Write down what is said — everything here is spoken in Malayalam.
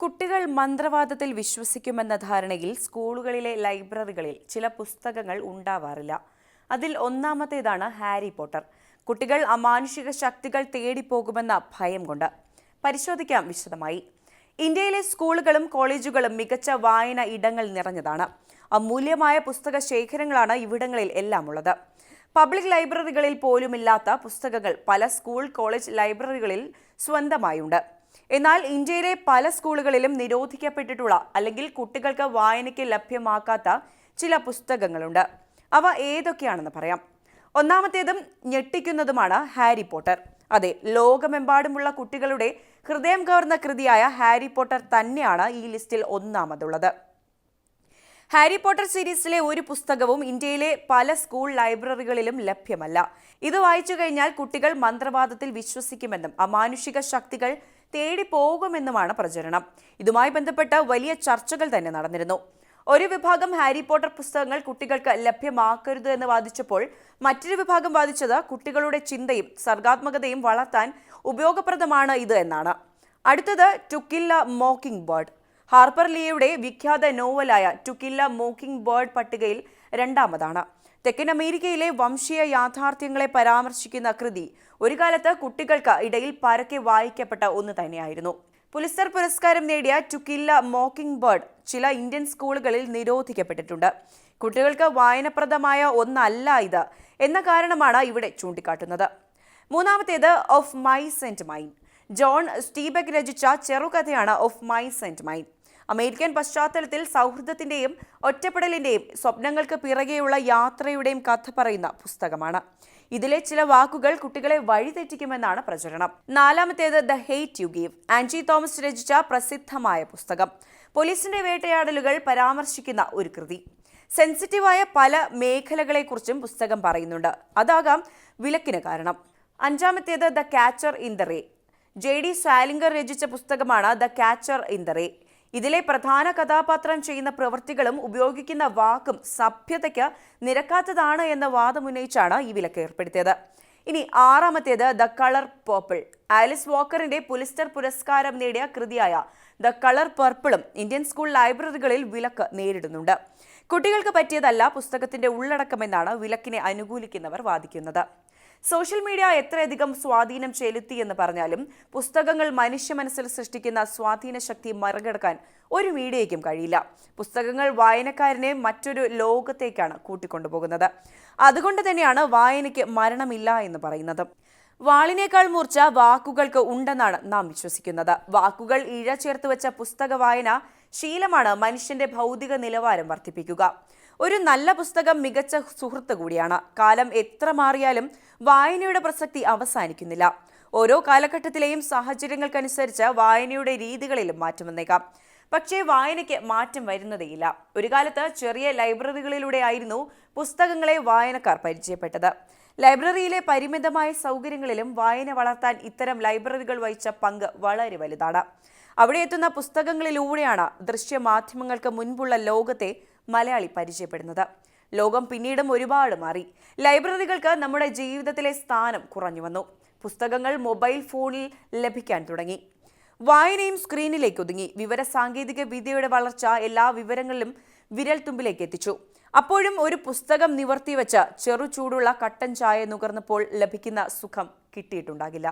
കുട്ടികൾ മന്ത്രവാദത്തിൽ വിശ്വസിക്കുമെന്ന ധാരണയിൽ സ്കൂളുകളിലെ ലൈബ്രറികളിൽ ചില പുസ്തകങ്ങൾ ഉണ്ടാവാറില്ല. അതിൽ ഒന്നാമത്തേതാണ് ഹാരി പോട്ടർ. കുട്ടികൾ അമാനുഷിക ശക്തികൾ തേടിപ്പോകുമെന്ന ഭയം കൊണ്ട്. പരിശോധിക്കാം വിശദമായി. ഇന്ത്യയിലെ സ്കൂളുകളും കോളേജുകളും മികച്ച വായന ഇടങ്ങൾ നിറഞ്ഞതാണ്. അമൂല്യമായ പുസ്തക ശേഖരങ്ങളാണ് ഇവിടങ്ങളിൽ എല്ലാം ഉള്ളത് പബ്ലിക് ലൈബ്രറികളിൽ പോലുമില്ലാത്ത പുസ്തകങ്ങൾ പല സ്കൂൾ കോളേജ് ലൈബ്രറികളിൽ സ്വന്തമായുണ്ട്. എന്നാൽ ഇന്ത്യയിലെ പല സ്കൂളുകളിലും നിരോധിക്കപ്പെട്ടിട്ടുള്ള അല്ലെങ്കിൽ കുട്ടികൾക്ക് വായനയ്ക്ക് ലഭ്യമാക്കാത്ത ചില പുസ്തകങ്ങളുണ്ട്. അവ ഏതൊക്കെയാണെന്ന് പറയാം. ഒന്നാമത്തേതും ഞെട്ടിക്കുന്നതുമാണ് ഹാരി പോട്ടർ. അതെ ലോകമെമ്പാടുമുള്ള കുട്ടികളുടെ ഹൃദയം കവർന്ന കൃതിയായ ഹാരി പോട്ടർ തന്നെയാണ് ഈ ലിസ്റ്റിൽ ഒന്നാമതുള്ളത്. ഹാരി പോട്ടർ സീരീസിലെ ഒരു പുസ്തകവും ഇന്ത്യയിലെ പല സ്കൂൾ ലൈബ്രറികളിലും ലഭ്യമല്ല. ഇത് വായിച്ചു കഴിഞ്ഞാൽ കുട്ടികൾ മന്ത്രവാദത്തിൽ വിശ്വസിക്കുമെന്നും അമാനുഷിക ശക്തികൾ തേടി പോകുമെന്നുമാണ് പ്രചരണം. ഇതുമായി ബന്ധപ്പെട്ട് വലിയ ചർച്ചകൾ തന്നെ നടന്നിരുന്നു. ഒരു വിഭാഗം ഹാരി പോട്ടർ പുസ്തകങ്ങൾ കുട്ടികൾക്ക് ലഭ്യമാക്കരുത് എന്ന് വാദിച്ചപ്പോൾ മറ്റൊരു വിഭാഗം വാദിച്ചത് കുട്ടികളുടെ ചിന്തയും സർഗാത്മകതയും വളർത്താൻ ഉപയോഗപ്രദമാണ് ഇത് എന്നാണ്. അടുത്തത് ടുക്കില്ല മോക്കിംഗ് ബേർഡ്. ഹാർപ്പർ ലിയയുടെ വിഖ്യാത നോവലായ ടുക്കില്ല മോക്കിംഗ് ബേർഡ് പട്ടികയിൽ രണ്ടാമതാണ്. തെക്കൻ അമേരിക്കയിലെ വംശീയ യാഥാർത്ഥ്യങ്ങളെ പരാമർശിക്കുന്ന കൃതി ഒരു കാലത്ത് കുട്ടികൾക്ക് ഇടയിൽ പരക്കെ വായിക്കപ്പെട്ട ഒന്ന് തന്നെയായിരുന്നു. പുലിസ്തർ പുരസ്കാരം നേടിയ ടുക്കില്ല മോക്കിംഗ് ബേർഡ് ചില ഇന്ത്യൻ സ്കൂളുകളിൽ നിരോധിക്കപ്പെട്ടിട്ടുണ്ട്. കുട്ടികൾക്ക് വായനപ്രദമായ ഒന്നല്ല ഇത് എന്ന കാരണമാണ് ഇവിടെ ചൂണ്ടിക്കാട്ടുന്നത്. മൂന്നാമത്തേത് of mice and men John Steinbeck രചിച്ച ചെറുകഥയാണ് of mice and men American പശ്ചാത്തലത്തിൽ സൗഹൃദത്തിന്റെയും ഒറ്റപ്പെടലിന്റെയും സ്വപ്നങ്ങൾക്ക് പിറകെയുള്ള യാത്രയുടെയും കഥ പറയുന്ന പുസ്തകമാണ്. ഇതിലെ ചില വാക്കുകൾ കുട്ടികളെ വഴിതെറ്റിക്കുമെന്നാണ് പ്രചരണം. നാലാമത്തേത് the hate you give. Angie Thomas രചിച്ച പ്രസിദ്ധമായ പുസ്തകം. പോലീസിന്റെ വേട്ടയാടലുകൾ പരാമർശിക്കുന്ന ഒരു കൃതി. സെൻസിറ്റീവായ പല മേഖലകളെക്കുറിച്ചും പുസ്തകം പറയുന്നുണ്ട്. അതാകാം വിലക്കിന് കാരണം. അഞ്ചാമത്തേത് the catcher in the rye. J D Salinger രചിച്ച പുസ്തകമാണ് the catcher in the rye. ഇതിലെ പ്രധാന കഥാപാത്രം ചെയ്യുന്ന പ്രവൃത്തികളും ഉപയോഗിക്കുന്ന വാക്കും സഭ്യതയ്ക്ക് നിരക്കാത്തതാണ് എന്ന വാദമുന്നയിച്ചാണ് ഈ വിലക്ക് ഏർപ്പെടുത്തിയത്. ഇനി ആറാമത്തേത് ദ കളർ പേർപ്പിൾ. ആലിസ് വാക്കറിന്റെ പുലിസ്റ്റർ പുരസ്കാരം നേടിയ കൃതിയായ ദ കളർ പർപ്പിളും ഇന്ത്യൻ സ്കൂൾ ലൈബ്രറികളിൽ വിലക്ക് നേരിടുന്നുണ്ട്. കുട്ടികൾക്ക് പറ്റിയതല്ല പുസ്തകത്തിന്റെ ഉള്ളടക്കമെന്നാണ് വിലക്കിനെ അനുകൂലിക്കുന്നവർ വാദിക്കുന്നത്. സോഷ്യൽ മീഡിയ എത്രയധികം സ്വാധീനം ചെലുത്തി എന്ന് പറഞ്ഞാലും പുസ്തകങ്ങൾ മനുഷ്യ മനസ്സിൽ സൃഷ്ടിക്കുന്ന സ്വാധീന ശക്തി മറികടക്കാൻ ഒരു മീഡിയയ്ക്കും കഴിയില്ല. പുസ്തകങ്ങൾ വായനക്കാരനെ മറ്റൊരു ലോകത്തേക്കാണ് കൂട്ടിക്കൊണ്ടുപോകുന്നത്. അതുകൊണ്ട് തന്നെയാണ് വായനയ്ക്ക് മരണമില്ല എന്ന് പറയുന്നത്. വാളിനേക്കാൾ മൂർച്ച വാക്കുകൾക്ക് ഉണ്ടെന്നാണ് നാം വിശ്വസിക്കുന്നത്. വാക്കുകൾ ഇഴ ചേർത്ത് വെച്ച പുസ്തക വായന ശീലമാണ് മനുഷ്യന്റെ ഭൗതിക നിലവാരം വർദ്ധിപ്പിക്കുക. ഒരു നല്ല പുസ്തകം മികച്ച സുഹൃത്ത് കൂടിയാണ്. കാലം എത്ര മാറിയാലും വായനയുടെ പ്രസക്തി അവസാനിക്കുന്നില്ല. ഓരോ കാലഘട്ടത്തിലെയും സാഹചര്യങ്ങൾക്കനുസരിച്ച് വായനയുടെ രീതികളിലും മാറ്റം വന്നേക്കാം. പക്ഷേ വായനയ്ക്ക് മാറ്റം വരുന്നതേയില്ല. ഒരു കാലത്ത് ചെറിയ ലൈബ്രറികളിലൂടെ ആയിരുന്നു പുസ്തകങ്ങളെ വായനക്കാർ പരിചയപ്പെട്ടത്. ലൈബ്രറിയിലെ പരിമിതമായ സൗകര്യങ്ങളിലും വായന വളർത്താൻ ഇത്തരം ലൈബ്രറികൾ വഹിച്ച പങ്ക് വളരെ വലുതാണ്. അവിടെ എത്തുന്ന പുസ്തകങ്ങളിലൂടെയാണ് ദൃശ്യമാധ്യമങ്ങൾക്ക് മുൻപുള്ള ലോകത്തെ മലയാളി പരിചയപ്പെടുന്നത്. ലോകം പിന്നീടും ഒരുപാട് മാറി. ലൈബ്രറികൾക്ക് നമ്മുടെ ജീവിതത്തിലെ സ്ഥാനം കുറഞ്ഞു വന്നു. പുസ്തകങ്ങൾ മൊബൈൽ ഫോണിൽ ലഭിക്കാൻ തുടങ്ങി. വായനയും സ്ക്രീനിലേക്ക് ഒതുങ്ങി. വിവര സാങ്കേതിക വിദ്യയുടെ വളർച്ച എല്ലാ വിവരങ്ങളിലും വിരൽ തുമ്പിലേക്ക് എത്തിച്ചു. അപ്പോഴും ഒരു പുസ്തകം നിവർത്തിവെച്ച ചെറു ചൂടുള്ള കട്ടൻ ചായ നുകർന്നപ്പോൾ ലഭിക്കുന്ന സുഖം കിട്ടിയിട്ടുണ്ടാകില്ല.